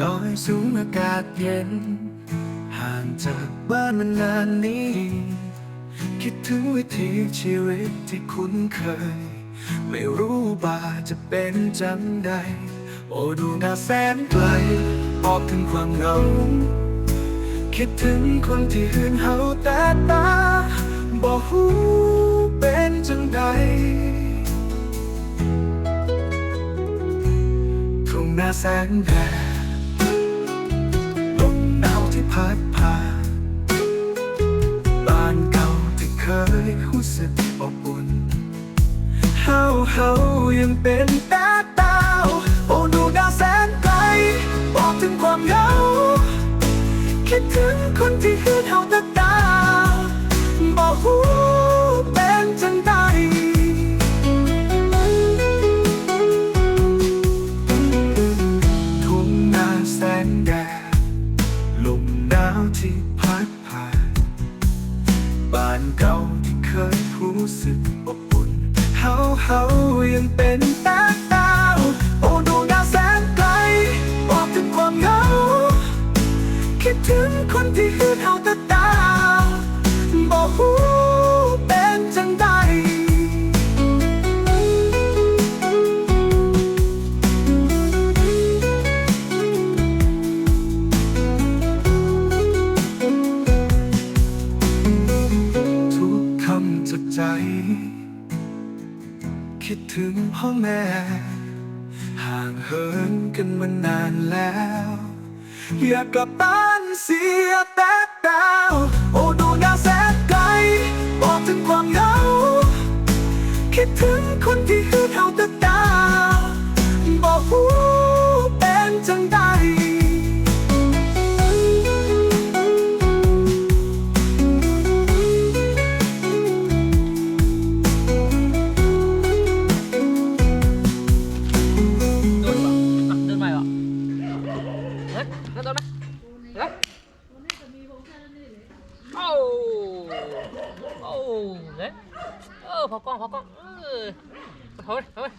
ดอยสูงอากาศเย็น ห่างจากบ้านมานานนี้ คิดถึงวิถีชีวิตที่คุ้นเคย ไม่รู้บ่าจะเป็นจังใด โอ้ดูหน้าแสนไกลบอกถึงความเหงา คิดถึงคนที่หืนเฮาแต่ตา บอกหูเป็นจังใดทุ่งนาแสงแดด รู้สึกอบอุ่นเฮาเฮายังเป็นตาตาวโอ้ดูดาวแสนไกลบอกถึงความเหงาคิดถึงคนที่คืนเฮาตาตาบอกหูเป็นจังใดทุ่งนาแสงแดดลมหนาวที่พัดผ่าน บ้านเก่าที่เคยรู้สึกอบอุ่นเฮาเฮายังเป็นตาตาวโอ้ดวงดาวแสนไกลบอกถึงความเหงา คิดถึงคนที่คือเฮาตาตา จากใจ คิดถึงพ่อแม่ ห่างเหินกันมานานแล้ว อยากกลับบ้านเสียแต่ดาวโอ้ดูดาวแสนไกล บอกถึงความเหงา คิดถึงคนที่คือเขาแต เฮ้ยเออพอกล้องพอกล้องเออเฮ้ยเฮ้ย